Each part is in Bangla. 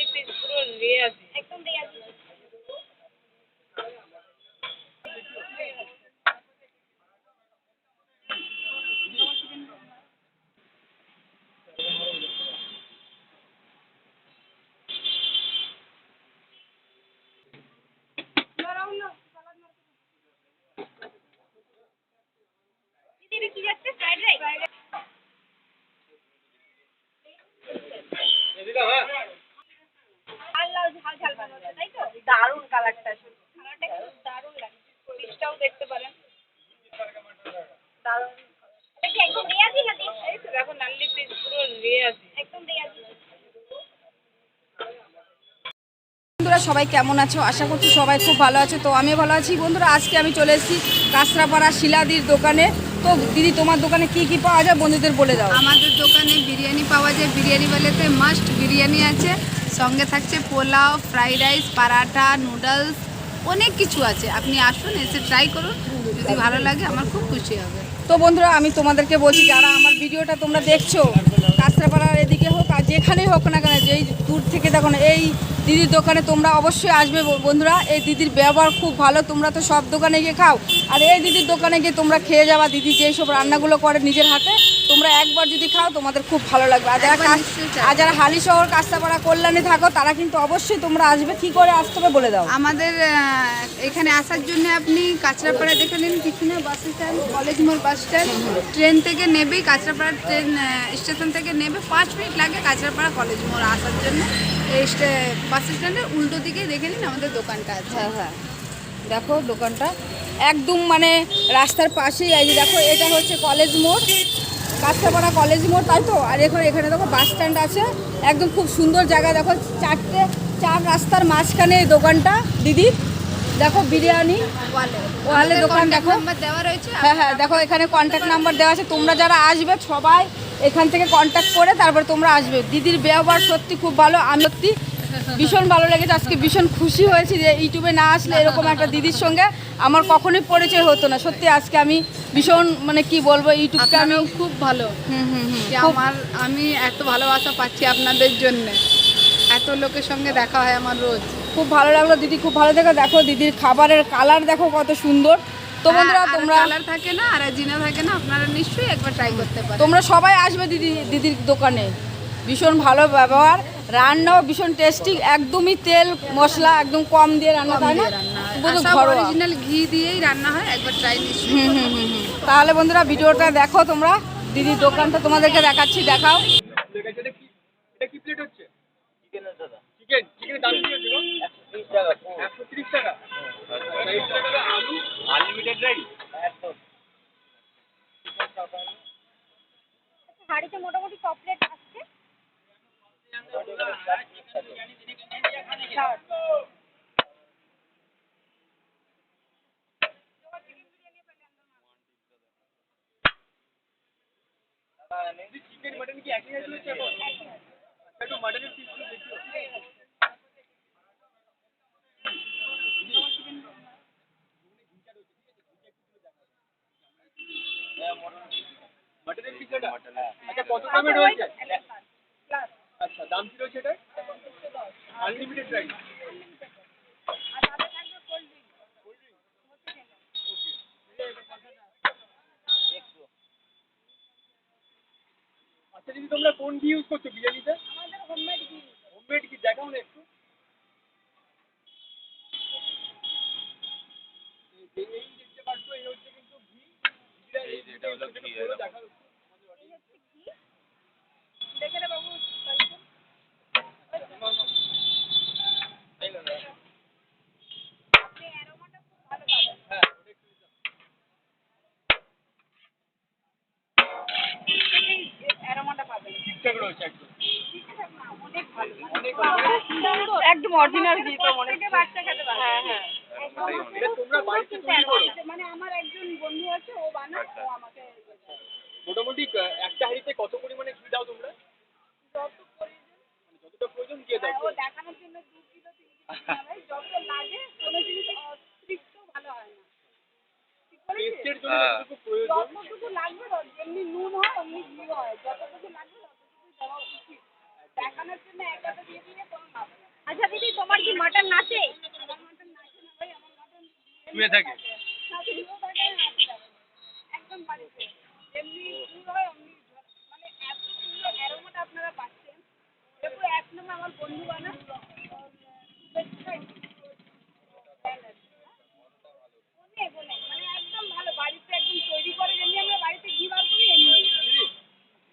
নাল্লি পিস পুরো রেয়াজি একদম রেয়াজি দিদি এটা কি যাচ্ছে ফ্রাইড রাইস ঝাল লাউ ঝাল ঝাল বানাচ্ছে তাই তো দারুণ কালারটা খানাটা খুব দারুণ লাগে পিসটাও দেখতে পারেন দারুণ এটা কি একদম রেয়াজি না দেশি এই তো দেখো নাল্লি পিস পুরো রেয়াজি একদম রেয়াজি বন্ধুরা সবাই কেমন আছো? আশা করছি সবাই খুব ভালো আছো। তো আমি ভালো আছি। বন্ধুরা আজকে আমি চলে এসেছি কাঁচরাপাড়া শিলাদির দোকানে। তো দিদি তোমার দোকানে কি কি পাওয়া যায়? বন্ধুদের বলে দাও। আমাদের দোকানে বিরিয়ানি পাওয়া যায়। বিরিয়ানি বলেতে মাস্ট বিরিয়ানি আছে। সঙ্গে থাকছে pulao fried rice paratha noodles অনেক কিছু আছে। আপনি আসুন এসে ট্রাই করুন। যদি ভালো লাগে আমার খুব খুশি হবে। তো বন্ধুরা আমি তোমাদেরকে বলছি যারা আমার ভিডিওটা তোমরা দেখছ কাঁচরাপাড়ার এদিকে হোক আর যেখানেই হোক না কেন যেই দূর থেকে দেখো না এই দিদির দোকানে তোমরা অবশ্যই আসবে বন্ধুরা। এই দিদির ব্যবহার খুব ভালো তোমরা তো সব দোকানে গিয়ে খাও। আর এই দিদির দোকানে গিয়ে তোমরা খেয়ে যাওয়া দিদি যেই সব রান্নাগুলো করে নিজের হাতে তোমরা একবার যদি খাও তোমাদের খুব ভালো লাগবে। আর যারা কাছ-। আর যারা হালি শহর কাস্তাপাড়া কল্যাণে থাকো তারা কিন্তু অবশ্যই তোমরা আসবে। কি করে আসতে হবে বলে দাও। আমাদের এখানে আসার জন্য আপনি কাঁচরাপাড়া দেখে নিন পিছনে বাস স্ট্যান্ড কলেজ মোড় বাস স্ট্যান্ড। ট্রেন থেকে নেবেই কাঁচরাপাড়া ট্রেন স্টেশন থেকে নেবে পাঁচ মিনিট লাগে কাঁচরাপাড়া কলেজ মোড় আসার জন্য। এই স্টে- বাস স্ট্যান্ডের উল্টো দিকে দেখে নিন আমাদের দোকানটা আছে। হ্যাঁ হ্যাঁ। দেখো দোকানটা। একদম মানে রাস্তার পাশেই এই যে দেখো এটা হচ্ছে কলেজ মোড়। কাস্তাপাড়া কলেজ মোড় তাই তো? আর এখন এখানে দেখো বাস স্ট্যান্ড আছে। একদম খুব সুন্দর জায়গা দেখো চারটে চার রাস্তার মাঝখানে এই দোকানটা। দিদি দেখো বিরিয়ানি। ওয়ালে। দোকান দেখো। দেওয়া রয়েছে হ্যাঁ হ্যাঁ দেখো এখানে কন্ট্যাক্ট নাম্বার দেওয়া আছে। তোমরা যারা আসবে সবাই এখান থেকে কন্ট্যাক্ট করে তারপর তোমরা আসবে। দিদির ব্যবহার সত্যি খুব ভালো আমি সত্যি ভীষণ ভালো লেগেছে। আজকে ভীষণ খুশি হয়েছি যে ইউটিউবে না আসলে এরকম একটা দিদির সঙ্গে আমার কখনোই পরিচয় হতো না। সত্যি আজকে আমি ভীষণ মানে কি বলব ইউটিউবকে আমি খুব ভালো আমার আমি এত ভালোবাসা পাচ্ছি আপনাদের জন্য। এত লোকের সঙ্গে দেখা হয় আমার রোজ। খুব ভালো লাগল দিদি খুব ভালো দেখো দেখো দিদির খাবারের কালার দেখো কত সুন্দর। তো বন্ধুরা তোমরা কালার থাকে না আর জিনা থাকে না আপনারা নিশ্চয়ই একবার ট্রাই করতে পারেন। তোমরা সবাই আসবে দিদি দিদির দোকানে। ভীষণ ভালো ব্যবহার রান্নাও ভীষণ টেস্টি একদমই তেল মশলা একদম কম দিয়ে রান্না তাই না? অরিজিনাল ঘি দিয়েই রান্না হয় একবার ট্রাই নিশ্চয়ই হুম হুম হুম হুম। তাহলে বন্ধুরা ভিডিওটা দেখো তোমরা দিদির দোকানটা তোমাদেরকে দেখাচ্ছি দেখাও। এটা কি প্লেট হচ্ছে? চিকেন চিকেনের দাম কি? একশো তিরিশ টাকা। আচ্ছা, আলু। Unlimited rice? হাড়িতে মোটামুটি চকলেট আসছে? চিকেন মাটন কি একই এখন একটু মাটনের পিস দেখিও। পিজাটা আচ্ছা কত দামে রয়েছে? আচ্ছা দাম কি রয়েছে এটা আনলিমিটেড রাইস আচ্ছা দিদি তোমরা কোন ঘি ইউজ করছ বিরিয়ানিতে? হোমমেড ঘি। দেখাও না একটু। এই দেখতে পাচ্ছ এই হচ্ছে কিন্তু ঘি। যেটা হলো ঘি দেখাও দেখে রে বাবু আপনি অ্যারোমাটা খুব ভালো পাবেন হ্যাঁ ওটা একটু দিতে অ্যারোমাটা পাবেন ঠিকঠাক রয়েছে একদম। অনেক ভালো অনেক ভালো। একদম অরিজিনাল ঘি তো মনে থেকে বাচ্চা খেতে পারে হ্যাঁ হ্যাঁ তৈরি করো। মানে আমার একজন বন্ধু আছে ও বানায় ও আমাকে মোটামুটি একটা হাঁড়িতে কত পরিমাণে ঘি দাও তোমরা? প্রয়োজন মানে যতটা প্রয়োজন দিয়ে দাও। ও দেখানোর জন্য দু কিলো তিন কিলো যত লাগে কোনো জিনিস অতিরিক্ত ভালো হয় না। টেস্টের জন্য যতটুকু প্রয়োজন। যতটুকু লাগবে যেমনি নুন হয় অমনি ঘি হয় যতটুকু লাগবে ততটুকু দেওয়া উচিত দেখানোর জন্য একাটা দিয়ে দিলে কোনো লাভ নেই মাটন নাচে শুয়ে থাকে একদম বাড়িতে যেমনি পুরো হয় অমনি ঝ- মানে এত সুন্দর অ্যারোমাটা আপনারা পাচ্ছেন এটা পুরো এক নম্বর আমার বন্ধু বানা অনেক অনেক মানে একদম ভালো বাড়িতে একদম তৈরি করে যেমনি আমরা বাড়িতে ঘি বার করি এমনি দিদি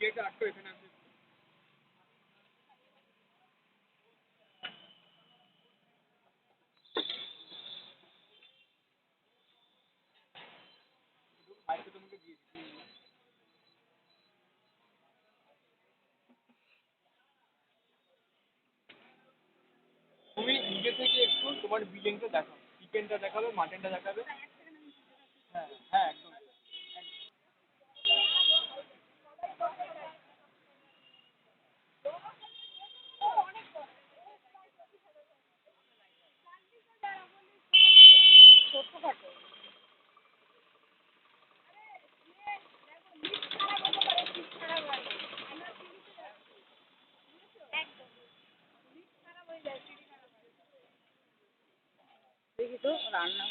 বিয়েটা আটটো এখানে আছে মাইকে তোমাকে দিয়ে দিচ্ছি। তুমি নিজে থেকে একটু তোমার বিলিংটা দেখাও। চিকেনটা দেখাবে মাটনটা দেখাবে। হ্যাঁ হ্যাঁ একদম দেখি তো রান্না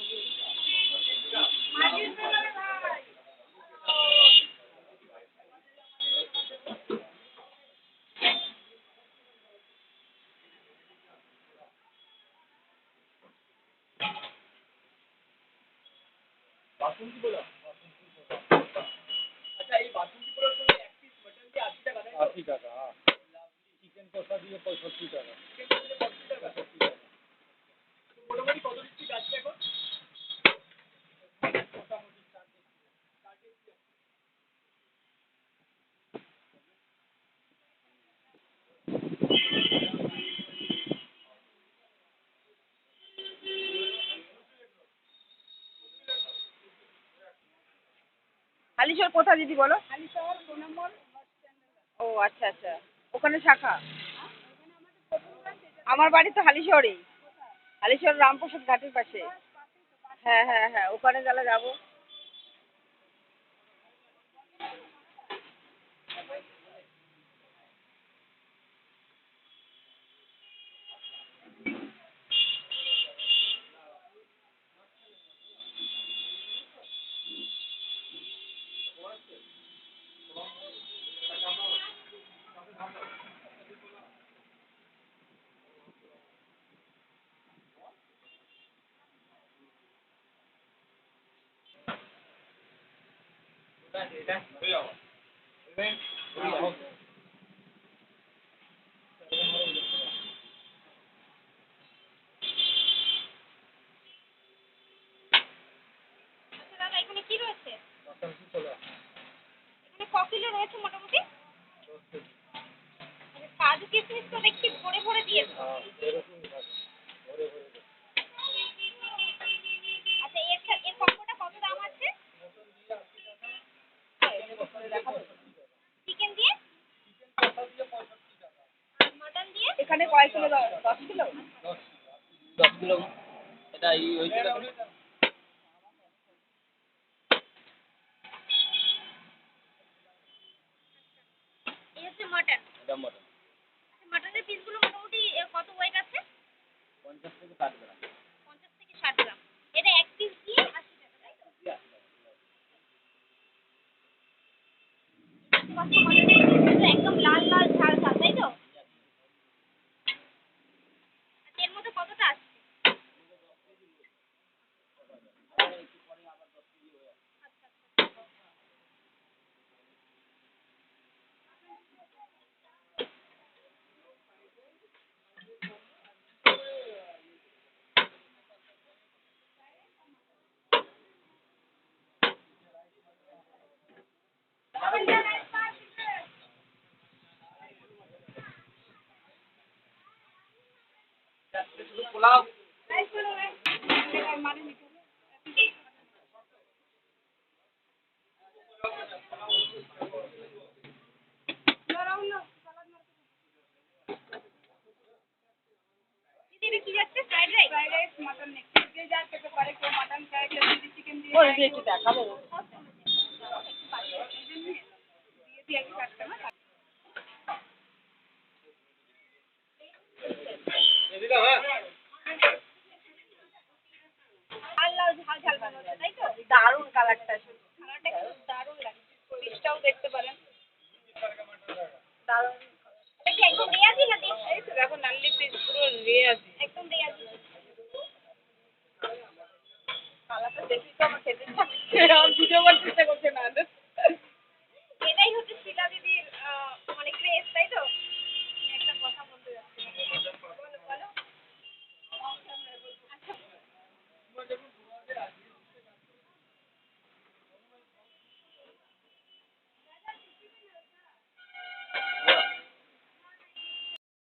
বাসন্তী আচ্ছা এই বাসন্তী পোলাও সঙ্গে এক পিস মটন টাকা টাকা চিকেন কষা দিয়ে পঁয়ষট্টি টাকা চিকেন দিলে পঁয়ষট্টি টাকা তো মোটামুটি কত দিচ্ছি যাচ্ছে এখন মোটামুটি চার কেজি। চার কেজি। হালিশহর কোথায় দিদি বলো? আলিশহর সোনামল ও আচ্ছা আচ্ছা। ওখানে শাখা? আমার বাড়ি তো হালিশহরেই। হালিশহর রামপ্রসাদ ঘাটের পাশে। হ্যাঁ হ্যাঁ হ্যাঁ ওখানে তাহলে যাব। কি রয়েছে? এখানে ক রয়েছে মোটামুটি। মানে কাজু কিশমিশ তো দেখছি ভরে ভরে দিয়েছে। আচ্ছা এর সা- এর কম্বোটা কত দাম আছে চিকেন দিয়ে এখানে কয় কিলো দশ কিলো? দশ কিলো। এটা এই হচ্ছে মাটন এটা মটন আচ্ছা মাটনের পিসগুলো মোটামুটি এ, কত ওয়েট আছে পঞ্চাশ থেকে ষাট গ্রাম পঞ্চাশ থেকে ষাট গ্রাম এটা এক পিস দিয়ে আশি টাকা তাই তো পাঁচশো মাটনের পিস একদম লাল লাল ঝাল ঝাল তাই তো আচ্ছা এর মধ্যে কতটা আছে পোলাও দারুণ কালারটা দারুণ কিন্তু দেখতে পারেন। দারুণ একদম রেয়াজি না দেখুন পিস পুরো রেয়াজি। I'm